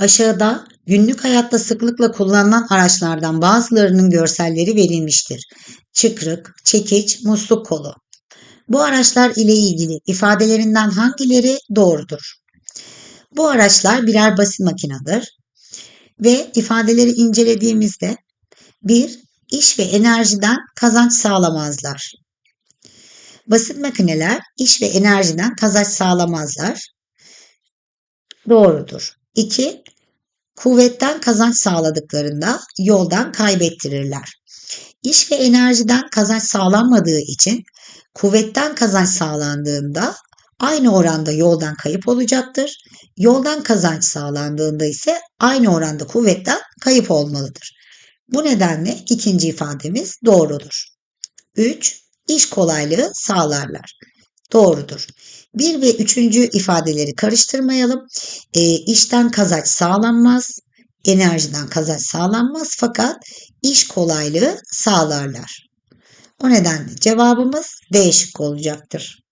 Aşağıda günlük hayatta sıklıkla kullanılan araçlardan bazılarının görselleri verilmiştir. Çıkrık, çekiç, musluk kolu. Bu araçlar ile ilgili ifadelerinden hangileri doğrudur? Bu araçlar birer basit makinedir ve ifadeleri incelediğimizde bir iş ve enerjiden kazanç sağlamazlar. Basit makineler iş ve enerjiden kazanç sağlamazlar. Doğrudur. 2. Kuvvetten kazanç sağladıklarında yoldan kaybettirirler. İş ve enerjiden kazanç sağlanmadığı için kuvvetten kazanç sağlandığında aynı oranda yoldan kayıp olacaktır. Yoldan kazanç sağlandığında ise aynı oranda kuvvetten kayıp olmalıdır. Bu nedenle ikinci ifademiz doğrudur. 3. İş kolaylığı sağlarlar. Doğrudur. 1 ve 3. ifadeleri karıştırmayalım. E, işten kazanç sağlanmaz, enerjiden kazanç sağlanmaz fakat iş kolaylığı sağlarlar. O nedenle cevabımız D şıkkı olacaktır.